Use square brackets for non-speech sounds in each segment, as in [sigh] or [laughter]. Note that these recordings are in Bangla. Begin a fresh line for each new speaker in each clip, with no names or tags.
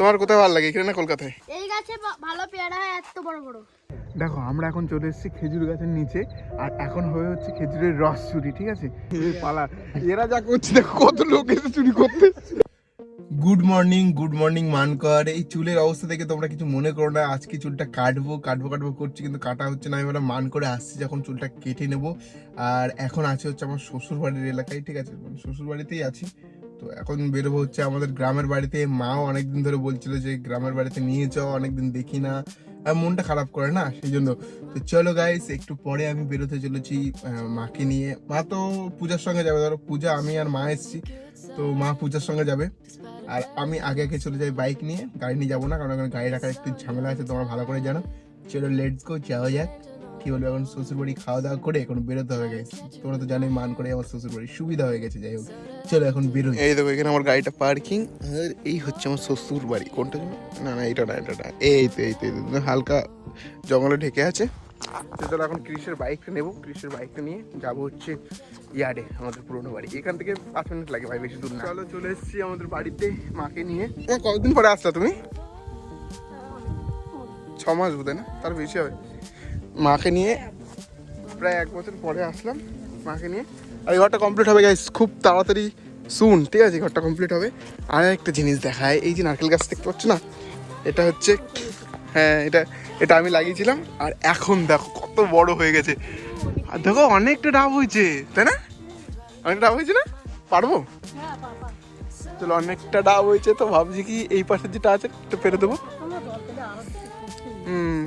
তোমার কোথায় ভালো লাগে? এখানে না কলকাতায়?
এই গাছে ভালো পেয়ারা হয় এত বড় বড়।
দেখো আমরা এখন চলে এসেছি খেজুর গাছের নিচে আর এখন হয়ে হচ্ছে খেজুরের রস চুরি ঠিক আছে? পালা। এরা যা করছে দেখো কত লোক এসে চুরি করতে good morning good morning Mankar. এই চুলের অবস্থা দেখে তোমরা কিছু মনে করো না। আজকে চুলটা কাটবো কাটবো কাটবো করছি কিন্তু কাটা হচ্ছে না। আমি বললাম মান করে আসছি যখন চুলটা কেটে নেব। আর এখন আছে হচ্ছে আমার শ্বশুর বাড়ির এলাকায় ঠিক আছে? মানে শ্বশুর বাড়িতেই আছি। তো এখন বেরোবো হচ্ছে আমাদের গ্রামের বাড়িতে। মাও অনেকদিন ধরে বলছিল যে গ্রামের বাড়িতে নিয়ে যাও, অনেকদিন দেখি না। মনটা খারাপ করে না সেই জন্য তো চলো গাইস একটু পরে আমি বেরোতে চলেছি মাকে নিয়ে। মা তো পূজার সঙ্গে যাবে, ধরো পূজা, আমি আর মা এসেছি। তো মা পূজার সঙ্গে যাবে। আর আমি আগে আগে চলে যাই বাইক নিয়ে। গাড়ি নিয়ে যাব না, কারণ গাড়ি রাখার একটু ঝামেলা আছে, তোমরা ভালো করে জানো। চলো লেটস গো যাওয়া যাক। কি বলব এখন শ্বশুর বাড়ি খাওয়া দাওয়া করে এখন বেরোতে হবে গেছে তোমরা তো জানোই মান করে আমার শ্বশুর বাড়ি সুবিধা হয়ে গেছে যাই হোক। চলো এখন বেরোই। এই দেখো এখানে আমার গাড়িটা পার্কিং আর এই হচ্ছে আমার শ্বশুর বাড়ি কোনটা যেন? না না এটা না এটা না। এই তো এই তো এই তো, হালকা জঙ্গলে ঢেকে আছে। তো চলো এখন ক্রিসের বাইকটা নেব। ক্রিসের বাইকটা নিয়ে যাব হচ্ছে ইয়ার্ডে আমাদের পুরোনো বাড়ি। এখান থেকে পাঁচ মিনিট লাগে ভাই বেশি দূর না। চলো চলে এসেছি আমাদের বাড়িতে মাকে নিয়ে। ও, কতদিন পরে আসলা তুমি? ছ মাস বোধ না? তার বেশি হবে। মাকে নিয়ে প্রায় এক বছর পরে আসলাম মাকে নিয়ে। আর এই ঘরটা কমপ্লিট হবে গাইস খুব তাড়াতাড়ি সুন ঠিক আছে? ঘরটা কমপ্লিট হবে। আর একটা জিনিস দেখায় এই যে নারকেল গাছ দেখতে পাচ্ছ না? এটা হচ্ছে হ্যাঁ এটা এটা আমি লাগিয়েছিলাম। আর এখন দেখো কত বড় হয়ে গেছে। আর দেখো অনেকটা ডাব হয়েছে তাই না? অনেকটা ডাব হয়েছে না? পারব? চলো অনেকটা ডাব হয়েছে তো ভাবছি কি এই পাশে যেটা আছে একটু পেরে দেবো। হুম।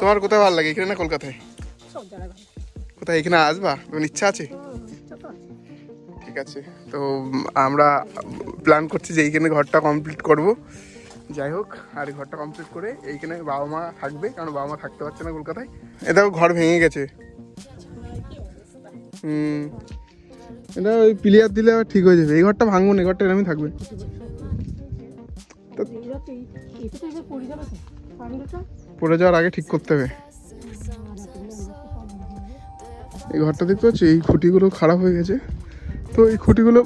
তোমার কোথায় ভালো লাগে? এখানে না কলকাতায়। কোথায়? এখানে আসবা? তোমার ইচ্ছা আছে। ঠিক আছে। তো আমরা প্ল্যান করছি যে এইখানে ঘরটা কমপ্লিট করব। যাই হোক আর ঘরটা কমপ্লিট করে এইখানে বাবা মা থাকবে কারণ বাবা মা থাকতে পারছে না কলকাতায়। এটাও ঘর ভেঙে গেছে। হুম। এটা ওই প্লেয়ার দিলে আবার ঠিক হয়ে যাবে। এই ঘরটা ভাঙবো না এই ঘরটা এরমই থাকবে।
তো। পড়ে
যাওয়ার আগে ঠিক করতে হবে। এই ঘরটা দেখতে পাচ্ছি এই খুঁটিগুলো খারাপ হয়ে গেছে। তো এই খুঁটিগুলো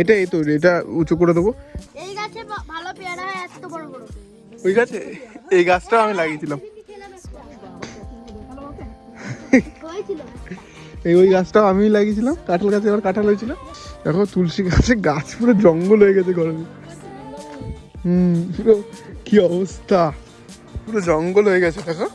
এটা এই তো এটা উঁচু করে দেবো।
এই গাছে ভালো পেয়ারা হয় এত বড় বড়।
ওই গাছে? এই গাছটা আমি লাগিয়েছিলাম। এই ওই গাছটাও আমি লাগিয়েছিলাম কাঁঠাল গাছে এবার কাঁঠাল হয়েছিল। দেখো তুলসী গাছে গাছ পুরো জঙ্গল হয়ে গেছে গরমে হুম, পুরো কি অবস্থা? পুরো জঙ্গল হয়ে গেছে, দেখো।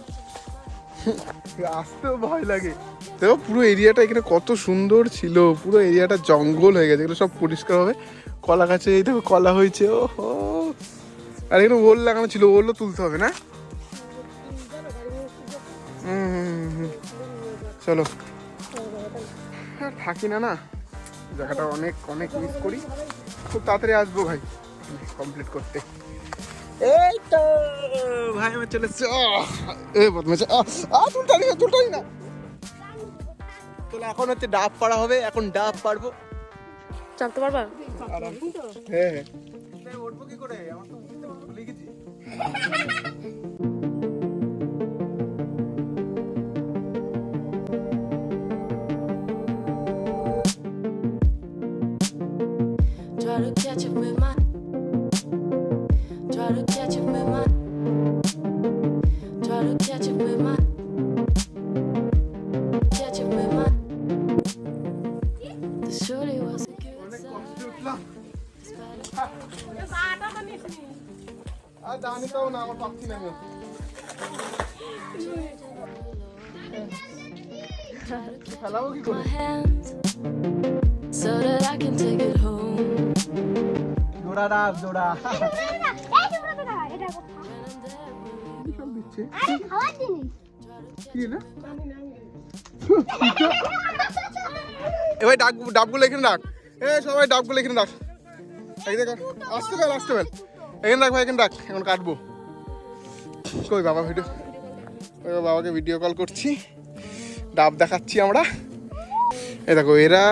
আসতেও ভয় লাগে। দেখো পুরো এরিয়াটা এখানে কত সুন্দর ছিল। পুরো এরিয়াটা জঙ্গল হয়ে গেছে। এগুলো সব পরিষ্কার হবে। কলা গাছে এই দেখো কলা হয়েছে ও আর এখানে ওল লাগানো ছিল, ওলও তুলতে হবে, না। চলো। থাকি না না? জায়গাটা অনেক অনেক মিস করি। খুব তাড়াতাড়ি আসব ভাই। কমপ্লিট করতে। এই তো ভাই আমার চলে এসছে! এ বদমেছে চুলটানি না চুলটানি না। তাহলে এখন হচ্ছে ডাব পাড়া হবে এখন ডাব পারব
জানতে পারবা?
হ্যাঁ হ্যাঁ। উঠবো কি করে? আমার তো উঠতে ভুলে গেছি। ডাক ডাবগুলো রাখ। এ সবাই ডাবগুলো রাখ। এই দেখ, আসতে রাখ ভাই, এখানে কাটবো। কই বাবা বাবাকে ভিডিও কল করছি। ডাব দেখাচ্ছি আমরা। এ দেখো, এরা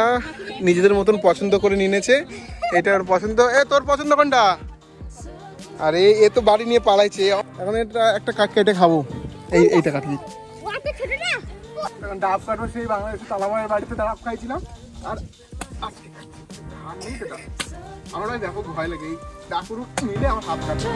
নিজেদের মতন পছন্দ করে নিয়েছে এটা ওর পছন্দ, এ তোর পছন্দ কোনটা? আর, এ তো বাড়ি নিয়ে পালাইছে। এখন এটা একটা কাট কেটে খাব। এই, এইটা কাটি।
ওটা ছোট না
এখন ডাব কাটবো সেই বাংলাদেশে তালামায়ের বাড়িতে ডাব খাইছিলাম। আর। আমার দেখো ভয় লাগে। এই ডাকুরু মিলে আমার হাত কাটে।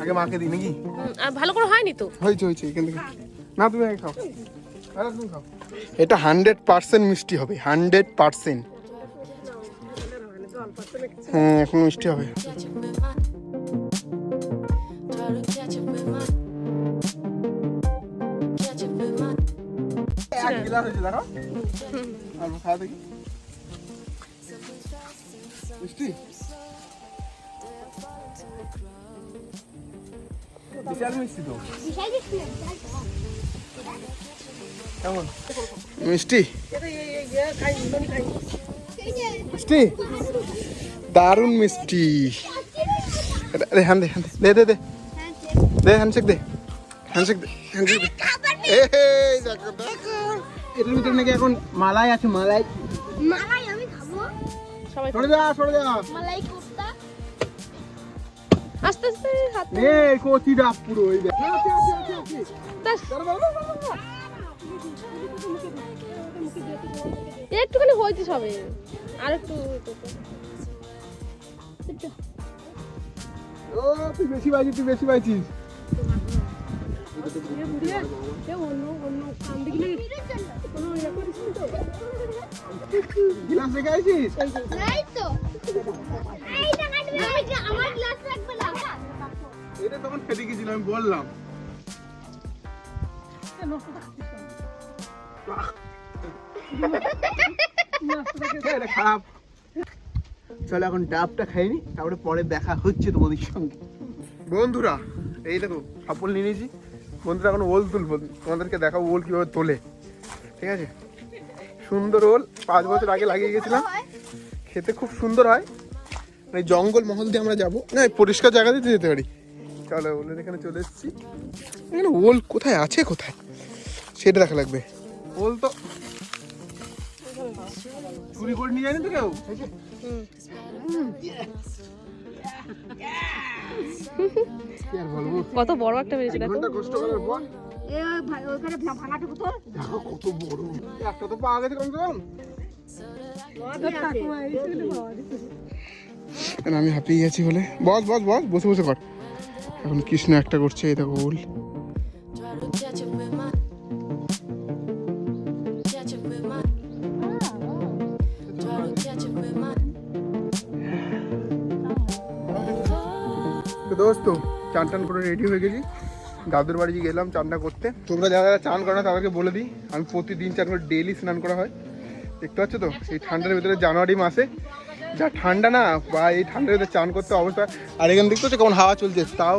আগে মাকে দিই নাকি?
আর ভালো করে হয়নি তো?
হয়েছে হয়েছে এখান থেকে। না তুমি আগে খাও। আরে তুমি খাও। এটা হান্ড্রেড পার্সেন্ট মিষ্টি হবে হান্ড্রেড পার্সেন্ট। হ্যাঁ এখন মিষ্টি হবে। মিষ্টি? বিশাল মিষ্টি তো। কেমন? মিষ্টি? মিষ্টি? দারুণ মিষ্টি। দে দে। দে দে দে। দে হ্যান্ডশেক দে। হ্যান্ডশেক দে হ্যান্ডশেক দে। এই দেখো দেখো। এটার ভিতরে নাকি এখন মালাই আছে মালাই।
মালাই আমি খাব।
সবাই
সরে যা সরে যা।
মালাই কোফতা
আস্তে আস্তে হাত
নে কচি ডাব পুরো ওই দেখ।
একটুখানি হয়েছে সবে। আর একটু
ও তুই বেশি পাইছিস তুই বেশি
তো।
গিলাস রেখে আইছিস? এটা তখন ফেটে গেছিল আমি বললাম। এটা খারাপ। চলো এখন ডাবটা খাইনি তারপরে পরে দেখা হচ্ছে তোমাদের সঙ্গে। বন্ধুরা এই দেখো সাপল নিয়ে নিয়েছি। বন্ধুরা এখন ওল তুলবো তোমাদেরকে দেখাবো ওল কীভাবে তোলে। ঠিক আছে? সুন্দর ওল পাঁচ বছর আগে লাগিয়ে গেছিলাম। খেতে খুব সুন্দর হয়। মানে জঙ্গল মহল দিয়ে আমরা যাব। না এই পরিষ্কার জায়গা দিতে যেতে পারি। চলো ওলের এখানে চলে এসেছি। এখানে ওল কোথায়? আছে কোথায়? সেটা দেখা লাগবে। ওল তো চুরি করে নিয়ে যায়নি তো কেউ?
কত বড় একটা বেরিয়েছে দেখো।
কষ্ট করার পর।
এ ভাই ওখানে ভাঙাটুকু তো।
দেখো কত বড়। একটা তো পাওয়া গেছে কমসে কম। আমি হাঁপিয়ে গেছি বলে? বস বস বস, বসে বসে কর। এখন কৃষ্ণ একটা করছে, এই দেখো. তো দোস্ত, চান টান করে রেডি হয়ে গেছি। দাদুর বাড়ি গেলাম চানটা করতে। তোমরা যারা যারা চান করো না, তাদেরকে বলে দিই। আমি প্রতিদিন চান করে ডেলি স্নান করা হয়। দেখতে পাচ্ছ তো? এই ঠান্ডার ভিতরে জানুয়ারি মাসে যা ঠান্ডা না, বা এই ঠান্ডার ভিতরে চান করতে অবস্থা। আর এখানে দেখতে পাচ্ছ কেমন হাওয়া চলছে? তাও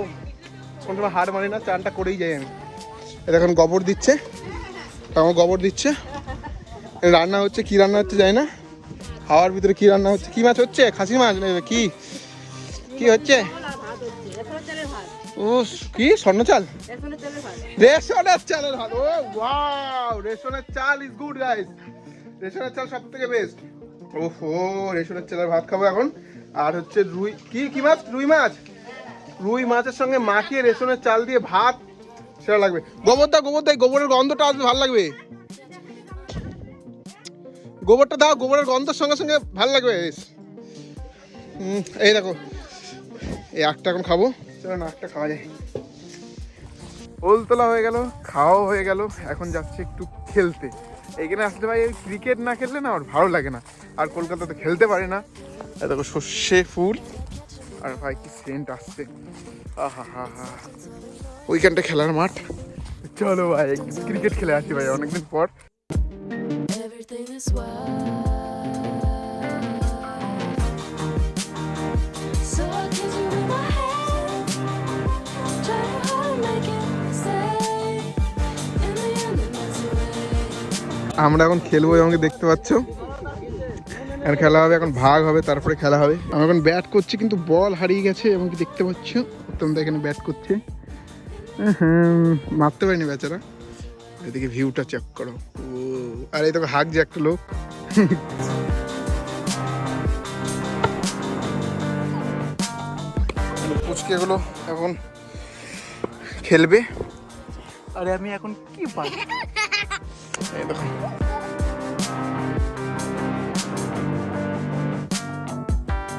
কোনো সময় হার মানে না, চানটা করেই যাই আমি। এখন গোবর দিচ্ছে। আমার গোবর দিচ্ছে। রান্না হচ্ছে, কি রান্না হচ্ছে জানি না। হাওয়ার ভিতরে কি রান্না হচ্ছে? কি মাছ হচ্ছে? খাসি মাছ কি? কি হচ্ছে? ও কি স্বর্ণ চাল? রেশনের চালের ভাত। ও রেশনের চাল ইজ গুড গাইস রেশনের চাল সব থেকে বেস্ট ওহো, রেশনের চালের ভাত খাব এখন। আর হচ্ছে রুই, কি কি মাছ? রুই মাছ? রুই মাছের সঙ্গে মাখিয়ে রেশনের চাল দিয়ে ভাত, সেটা লাগবে। গোবর দাও গোবর দাও গোবরের গন্ধটা আসবে, ভালো লাগবে। গোবরটা দাও, গোবরের গন্ধের সঙ্গে সঙ্গে ভালো লাগবে। এই দেখো, এই একটা এখন খাব। চলো না একটা খাওয়া যায় ওল তোলা হয়ে গেল, খাওয়াও হয়ে গেল, এখন যাচ্ছে একটু খেলতে। এইখানে আসলে ভাই ক্রিকেট না খেললে না আমার ভালো লাগে না। আর কলকাতাতে খেলতে পারে না। দেখো সর্ষে ফুল। আর ভাই, কি সেন্ট আসছে। আহা, হা হা ওইখানটা খেলার মাঠ। চলো ভাই ক্রিকেট খেলে আসি ভাই, অনেকদিন পর।
Everything is wild.
আমরা এখন খেলব আমাকে দেখতে পাচ্ছ। আর খেলা হবে এখন ভাগ হবে তারপরে খেলা হবে। আমি এখন ব্যাট করছি কিন্তু বল হারিয়ে গেছে এবং দেখতে পাচ্ছ? তোমরা এখানে ব্যাট করছে। হুম, মারতে পারিনি বেচারা। এদিকে ভিউটা চেক করো। ও আর এই তোকে হাক যে একটা লোক। পুচকে আজকে এখন খেলবে। আরে আমি এখন কি পাই এই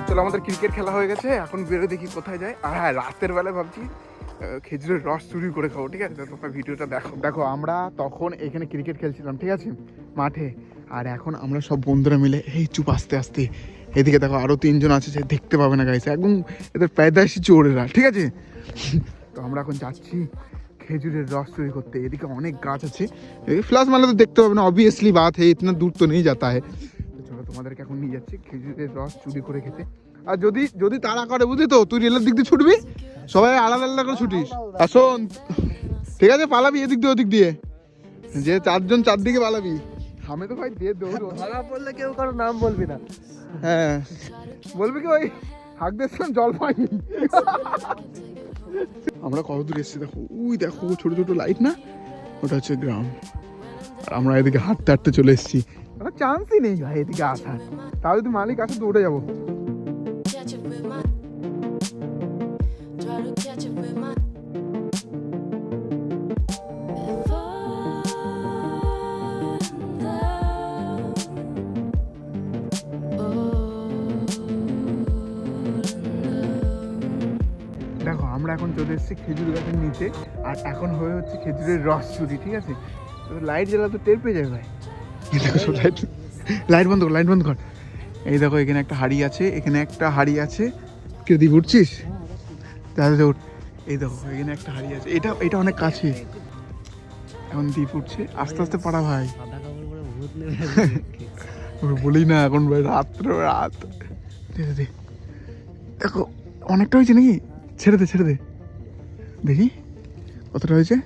চলো, আমাদের ক্রিকেট খেলা হয়ে গেছে। এখন বেরো দেখি কোথায় যায়। আর হ্যাঁ রাতের বেলায় ভাবছি খেজুরের রস চুরি করে খাব, ঠিক আছে? তোমরা ভিডিওটা দেখো। দেখো, আমরা তখন এখানে ক্রিকেট খেলছিলাম, ঠিক আছে? মাঠে। আর এখন আমরা সব বন্ধুরা মিলে, এই চুপ, আস্তে আস্তে। এদিকে দেখো, আরও তিনজন আছে যে দেখতে পাবে না গাইছে একদম এদের প্যাদাইশি চোরেরা, ঠিক আছে? তো আমরা এখন যাচ্ছি। খেজুরের রস চুরি করতে। এদিকে অনেক গাছ আছে। ফ্লাস মারলে তো দেখতে পাবে না অবভিয়াসলি বাত হে ইতনা দূর তো নেই যাতা है তো চলো তোমাদেরকে এখন নিয়ে যাচ্ছি খেজুরের রস চুরি করে খেতে। আর যদি যদি তাড়া করে বুঝলি তো তুই রেলের দিক দিয়ে ছুটবি সবাই আলাদা আলাদা করে ছুটিস। আর শোন ঠিক আছে পালাবি এদিক দিয়ে ওদিক দিয়ে। যে চারজন চারদিকে পালাবি। আমি তো ভাই দিয়ে দৌড়।
ধরা পড়লে কেউ কারও নাম বলবি না।
হ্যাঁ। বলবি কি ওই হাঁক দিয়েছিলাম জল পাইনি আমরা কত দূর এসেছি দেখো ওই দেখো, ছোট ছোট লাইট না? ওটা হচ্ছে গ্রাম। আর আমরা এদিকে হাঁটতে হাঁটতে চলে এসেছি। চান্সই নেই ভাই, এদিকে আসার। তাহলে যদি মালিক আসে
তো ওটা
যাব। আমরা এখন চলে এসেছি খেজুর গাছের নিচে। আর এখন হয়ে হচ্ছে খেজুরের রস চুরি ঠিক আছে? লাইট জ্বালা তো টের পেয়ে যাবে ভাই। দেখো লাইট লাইট বন্ধ কর লাইট বন্ধ কর। এই দেখো এখানে একটা হাড়ি আছে এখানে একটা হাড়ি আছে। কেউ দি ঘুরছিস তাহলে উঠ। এই দেখো এখানে একটা হাড়ি আছে। এটা এটা অনেক কাছে। এখন দ্বীপ উঠছে আস্তে আস্তে পাড়া ভাই। [laughs] বলি না এখন ভাই রাত্র রাত। দেখো অনেকটা হয়েছে নাকি? ছেড়ে দে ছেড়ে দে। দেখি কতটা হয়েছে।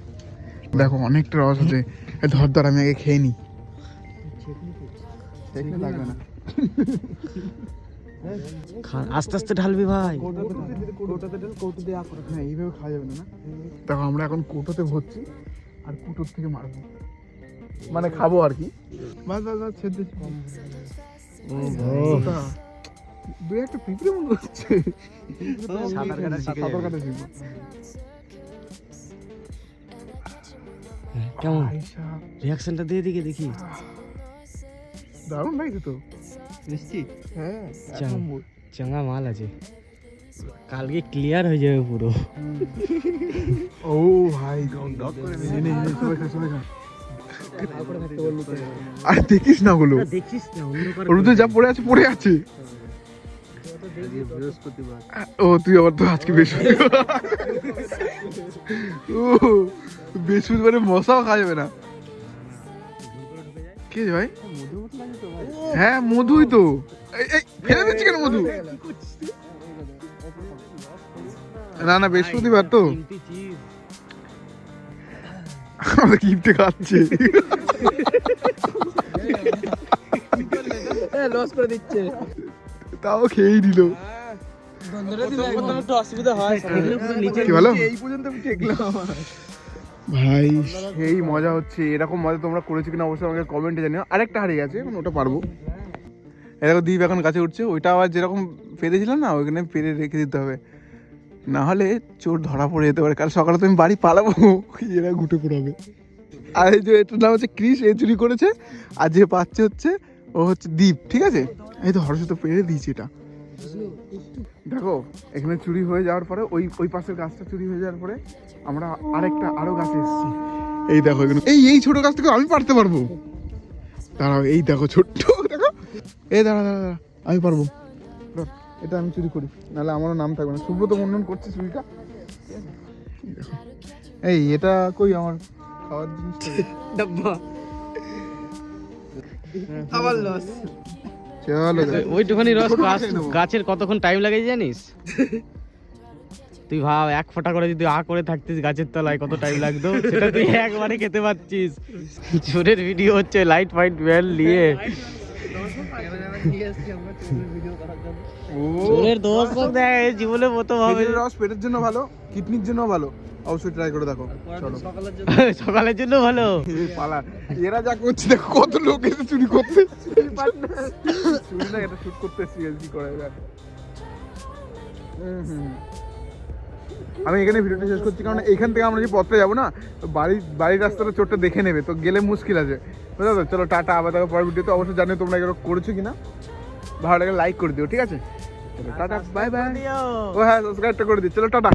দেখো অনেকটা রস আছে। ধর ধর আমি আগে খেয়ে নিই লাগবে না।
খান আস্তে আস্তে ঢালবি ভাই।
না এইভাবে খাওয়া যাবে না না? দেখো আমরা এখন কোটোতে ভরছি আর কুটোর থেকে মারবো। মানে খাব আর কি। বাস বাস বাস ছেড়ে। দুই একটা পিঁপড়ে মনে হচ্ছে।
সাঁতার কাটা শিখে
সাঁতার কাটা শিখব।
কেমন? রিয়াকশনটা দিয়ে দিকে দেখি।
দারুণ লাগছে তো।
মিষ্টি?
হ্যাঁ।
চাঙ্গা মাল আছে। কালকে ক্লিয়ার হয়ে যাবে পুরো।
ও ভাই নে, নে, নে, সবাই সবাই খা। দেখিস না ওগুলো।
দেখিস না
যা পড়ে আছে পড়ে আছে। ও তুই আবার তো আজকে বৃহস্পতিবার। ও বৃহস্পতিবারে মশাও খাওয়া যাবে না। কি ভাই? হ্যাঁ মধুই তো। এই, এই, ফেলে দিচ্ছি কেন মধু? না না বৃহস্পতিবার তো। কিপটে খাচ্ছে।
লস করে দিচ্ছে।
তাও খেয়েই দিল।
অসুবিধা হয়?
ভাই সেই মজা হচ্ছে এরকম মজা তোমরা করেছ কিনা অবশ্যই আমাকে কমেন্টে জানিও। আরেকটা হারিয়ে গেছে এখন ওটা পারব। এরকম দ্বীপ এখন গাছে উঠছে ওইটা আবার যেরকম পেরেছিলাম না ওইখানে পেরে রেখে দিতে হবে। না হলে চোর ধরা পড়ে যেতে পারে কাল সকালে তো আমি বাড়ি পালাবো এরা ঘুটে পড়াবে। আর এই যে এটার নাম হচ্ছে ক্রিস এ চুরি করেছে আর যে পাচ্ছে হচ্ছে ও হচ্ছে দ্বীপ ঠিক আছে? এই তো হরস তো পেরে দিয়েছি এটা। দেখো, এখানে চুরি হয়ে যাওয়ার পরে ওই ওই পাশের গাছটা চুরি হয়ে যাওয়ার পরে আমরা আরেকটা আরও গাছে এসেছি। এই দেখো এখানে, এই এই ছোট গাছ থেকে আমি পারতে পারব। দাঁড়াও, এই দেখো ছোট্ট, দেখো। এই দাঁড়া দাঁড়া দাঁড়া, আমি পারব। এটা আমি চুরি করি, নাহলে আমারও নাম থাকবে না। সুব্রত মন্ডন করছে চুরিটা। এই এটা কই আমার খাওয়ার জিনিস
ডাব্বা। আবার লস
চলো
ওইটুখানি রস গাছ গাছের কতক্ষণ টাইম লাগে জানিস? তুই ভাব এক ফোঁটা করে যদি আ করে থাকতিস গাছের তলায় কত টাইম লাগতো? সেটা তুই একবারে খেতে পারছিস চোরের ভিডিও হচ্ছে লাইট ফাইট বেল নিয়ে।
ও
দোষ জীবনে হবে।
রস পেটের জন্য ভালো কিডনির জন্য ভালো। অবশ্যই ট্রাই করে দেখো। চলো।
সকালের জন্য [laughs] ভালো।
পালা। এরা যা করছে দেখো কত লোক এসে চুরি চুরি না এটা শুট করতে করে আমি এখানে ভিডিওটা শেষ করছি কারণ এখান থেকে আমরা যে পথে যাব না বাড়ি বাড়ির রাস্তাটা চোরটা দেখে নেবে তো গেলে মুশকিল আছে। বুঝলো চলো টাটা আবার দেখো পরের ভিডিওতে। অবশ্যই জানিও তোমরা এগুলো করেছ কিনা। ভালো লাগে লাইক করে দিও ঠিক আছে? টাটা বাই বাই ও হ্যাঁ সাবস্ক্রাইবটা করে দিও চলো টাটা।